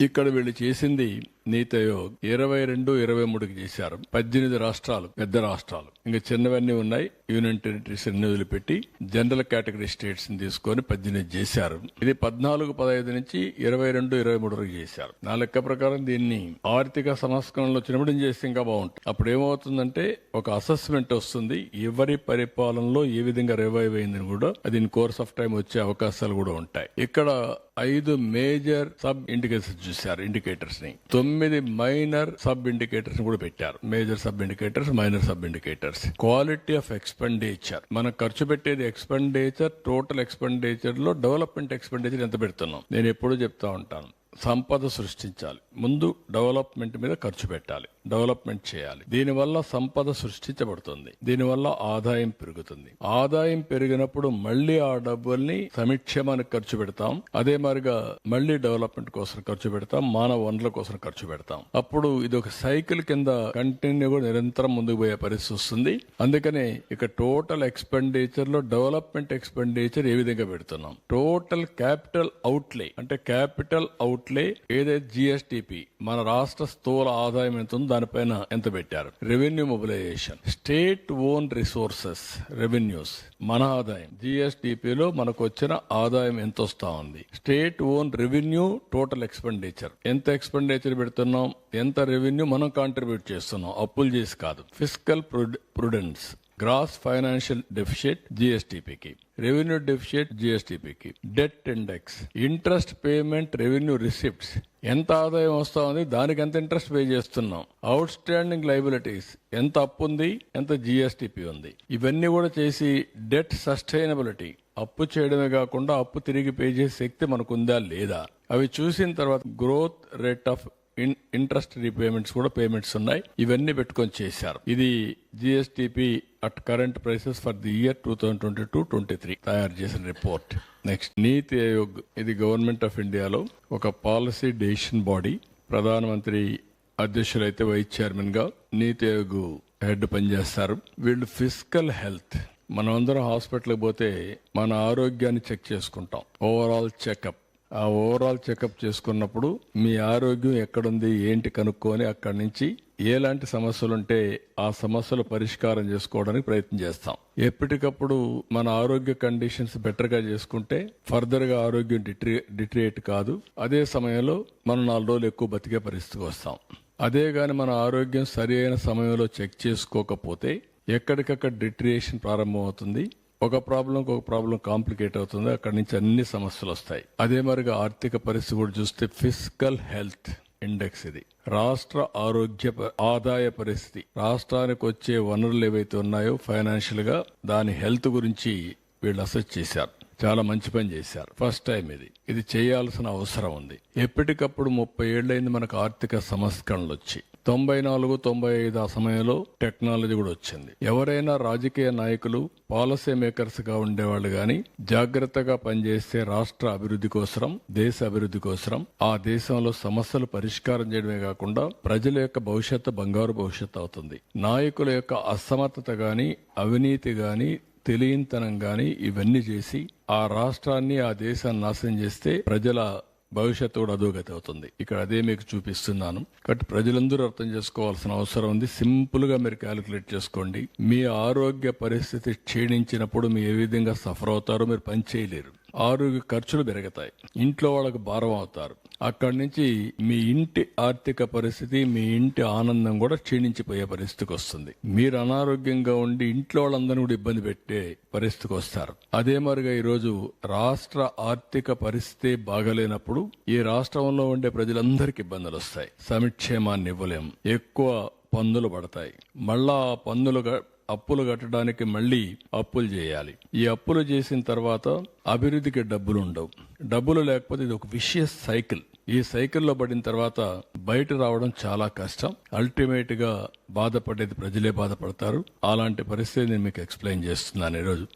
ఇక్కడ వీళ్ళు చేసింది నీతి ఆయోగ్ ఇరవై రెండు ఇరవై మూడుకి చేశారు. పద్దెనిమిది రాష్ట్రాలు పెద్ద రాష్ట్రాలు. ఇంకా చిన్నవన్నీ ఉన్నాయి. యూనియన్ టెరిటరీస్ అన్ని వదిలిపెట్టి జనరల్ కేటగిరీ స్టేట్స్ని తీసుకొని పద్దెనిమిది చేశారు. ఇది పద్నాలుగు పదహైదు నుంచి ఇరవై రెండు ఇరవై మూడు వరకు చేశారు. నా లెక్క ప్రకారం దీన్ని ఆర్థిక సంస్కరణలో చిన్నప్పుడు చేస్తే ఇంకా బాగుంటుంది. అప్పుడు ఏమవుతుందంటే ఒక అసెస్మెంట్ వస్తుంది. ఎవరి పరిపాలనలో ఏ విధంగా రివైవ్ అయిందని కూడా అది ఇన్ కోర్స్ ఆఫ్ టైం వచ్చే అవకాశాలు కూడా ఉంటాయి. ఇక్కడ ఐదు మేజర్ సబ్ ఇండికేటర్స్ చూశారు ఇండికేటర్స్ని. తొమ్మిది మైనర్ సబ్ ఇండికేటర్స్ కూడా పెట్టారు. Major sub indicators minor sub indicators. Quality of expenditure. మనం ఖర్చు పెట్టేది ఎక్స్పెండిచర్ టోటల్ ఎక్స్పెండిచర్లో డెవలప్మెంట్ ఎక్స్పెండిచర్ ఎంత పెడుతున్నాం? నేను ఎప్పుడూ చెప్తా ఉంటాను. సంపద సృష్టించాలి. ముందు డెవలప్మెంట్ మీద ఖర్చు పెట్టాలి. డెవలప్మెంట్ చేయాలి. దీనివల్ల సంపద సృష్టించబడుతుంది. దీనివల్ల ఆదాయం పెరుగుతుంది. ఆదాయం పెరిగినప్పుడు మళ్ళీ ఆ డబ్బుల్ని సమిక్షేమానికి ఖర్చు పెడతాం. అదే మాదిరిగా మళ్ళీ డెవలప్మెంట్ కోసం ఖర్చు పెడతాం. మానవ వనరుల కోసం ఖర్చు పెడతాం. అప్పుడు ఇది ఒక సైకిల్ కింద కంటిన్యూగా నిరంతరం ముందుకు పోయే పరిస్థితి వస్తుంది. అందుకనే ఇక టోటల్ ఎక్స్పెండిచర్లో డెవలప్మెంట్ ఎక్స్పెండిచర్ ఏ విధంగా పెడుతున్నాం? టోటల్ క్యాపిటల్ అవుట్లే అంటే క్యాపిటల్ అవుట్ అవుట్లే ఏదైతే జిఎస్టిపి మన రాష్ట్ర స్థూల ఆదాయం ఎంత ఉందో దానిపైన ఎంత పెట్టారు? Revenue mobilisation state own resources revenues మన ఆదాయం. జిఎస్టిపిలో మనకు వచ్చిన ఆదాయం ఎంత వస్తా ఉంది? State own revenue total expenditure ఎంత ఎక్స్పెండిచర్ పెడుతున్నాం? ఎంత రెవెన్యూ మనం కాంట్రిబ్యూట్ చేస్తున్నాం? అప్పులు చేసి కాదు. Fiscal prudence gross financial deficit జిఎస్టిపికి revenue deficit జిఎస్టిపికి debt index interest payment revenue receipts ఎంత ఆదాయం వస్తా ఉంది దానికి ఎంత ఇంట్రెస్ట్ పే చేస్తున్నాం? అవుట్ స్టాండింగ్ లైబిలిటీస్ ఎంత అప్పు ఉంది? ఎంత జిఎస్టిపి ఉంది? ఇవన్నీ కూడా చేసి డెట్ సస్టైనబిలిటీ అప్పు చేయడమే కాకుండా అప్పు తిరిగి పే చేసే శక్తి మనకు ఉందా లేదా? అవి చూసిన తర్వాత growth rate of interest repayments కూడా పేమెంట్స్ ఉన్నాయి. ఇవన్నీ పెట్టుకొని చేశారు. ఇది GSTP at current prices for the year two thousand twenty two twenty three తయారు చేసిన రిపోర్ట్. నెక్స్ట్ నీతి ఆయోగ్ ఇది గవర్నమెంట్ ఆఫ్ ఇండియాలో ఒక పాలసీ డెసిషన్ బాడీ. ప్రధానమంత్రి అధ్యక్షులైతే వైస్ చైర్మన్గా నీతి ఆయోగ్ హెడ్ పనిచేస్తారు. వీళ్ళు ఫిజికల్ హెల్త్. మనం అందరం హాస్పిటల్కి పోతే మన ఆరోగ్యాన్ని చెక్ చేసుకుంటాం. ఓవరాల్ చెకప్ ఆ ఓవరాల్ చెకప్ చేసుకున్నప్పుడు మీ ఆరోగ్యం ఎక్కడుంది ఏంటి కనుక్కొని అక్కడి నుంచి ఎలాంటి సమస్యలుంటే ఆ సమస్యలు పరిష్కారం చేసుకోవడానికి ప్రయత్నం చేస్తాం. ఎప్పటికప్పుడు మన ఆరోగ్య కండిషన్స్ బెటర్గా చేసుకుంటే ఫర్దర్గా ఆరోగ్యం డిట్రి డిట్రియేట్ కాదు. అదే సమయంలో మనం నాలుగు రోజులు ఎక్కువ బతికే పరిస్థితికి వస్తాం. అదే కానీ మన ఆరోగ్యం సరి అయిన సమయంలో చెక్ చేసుకోకపోతే ఎక్కడికక్కడ డిట్రియేషన్ ప్రారంభమవుతుంది. ఒక ప్రాబ్లం ఒక ప్రాబ్లం కాంప్లికేట్ అవుతుంది. అక్కడి నుంచి అన్ని సమస్యలు వస్తాయి. అదే మరిగా ఆర్థిక పరిస్థితి కూడా చూస్తే ఫిజికల్ హెల్త్ ఇండెక్స్ ఇది. రాష్ట్ర ఆరోగ్య ఆదాయ పరిస్థితి. రాష్ట్రానికి వచ్చే వనరులు ఏవైతే ఉన్నాయో ఫైనాన్షియల్గా దాని హెల్త్ గురించి వీళ్ళు అసెస్ చేశారు. చాలా మంచి పని చేశారు. ఫస్ట్ టైం ఇది. ఇది చేయాల్సిన అవసరం ఉంది. ఎప్పటికప్పుడు ముప్పై ఏళ్ళైంది మనకు ఆర్థిక సంస్కరణలు వచ్చి. తొంభై నాలుగు తొంభై ఐదు ఆ సమయంలో టెక్నాలజీ కూడా వచ్చింది. ఎవరైనా రాజకీయ నాయకులు పాలసీ మేకర్స్గా ఉండేవాళ్ళు గాని జాగ్రత్తగా పనిచేస్తే రాష్ట్ర అభివృద్ధి కోసరం దేశ అభివృద్ధి కోసరం ఆ దేశంలో సమస్యలు పరిష్కారం చేయడమే కాకుండా ప్రజల యొక్క భవిష్యత్తు బంగారు భవిష్యత్తు అవుతుంది. నాయకుల యొక్క అసమర్థత గాని అవినీతి గాని తెలియనితనం కానీ ఇవన్నీ చేసి ఆ రాష్ట్రాన్ని ఆ దేశాన్ని నాశనం చేస్తే ప్రజల భవిష్యత్తు కూడా అధోగతి అవుతుంది ఇక్కడ అదే మీకు చూపిస్తున్నాను. కాబట్టి ప్రజలందరూ అర్థం చేసుకోవాల్సిన అవసరం ఉంది. సింపుల్గా మీరు క్యాలిక్యులేట్ చేసుకోండి. మీ ఆరోగ్య పరిస్థితి క్షీణించినప్పుడు మీరు ఏ విధంగా సఫర్ అవుతారో మీరు పని చేయలేరు. ఆరోగ్య ఖర్చులు పెరుగుతాయి. ఇంట్లో వాళ్ళకు భారం అవుతారు. అక్కడి నుంచి మీ ఇంటి ఆర్థిక పరిస్థితి మీ ఇంటి ఆనందం కూడా క్షీణించిపోయే పరిస్థితికి వస్తుంది. మీరు అనారోగ్యంగా ఉండి ఇంట్లో వాళ్ళందరినీ కూడా ఇబ్బంది పెట్టే పరిస్థితికి వస్తారు. అదే మరిగా ఈరోజు రాష్ట్ర ఆర్థిక పరిస్థితి బాగలేనప్పుడు ఈ రాష్ట్రంలో ఉండే ప్రజలందరికీ ఇబ్బందులు వస్తాయి. సమిక్షేమాన్ని ఇవ్వలేం. ఎక్కువ పన్నులు పడతాయి. మళ్ళా ఆ పన్నులు అప్పులు కట్టడానికి మళ్ళీ అప్పులు చేయాలి. ఈ అప్పులు చేసిన తర్వాత అభివృద్ధికి డబ్బులు ఉండవు. డబ్బులు లేకపోతే ఇది ఒక విషయస్ సైకిల్ ఈ సైకిల్లో పడిన తర్వాత బయట రావడం చాలా కష్టం. అల్టిమేట్గా బాధపడేది ప్రజలే బాధపడతారు. అలాంటి పరిస్థితి నేను మీకు ఎక్స్ప్లెయిన్ చేస్తున్నాను ఈరోజు.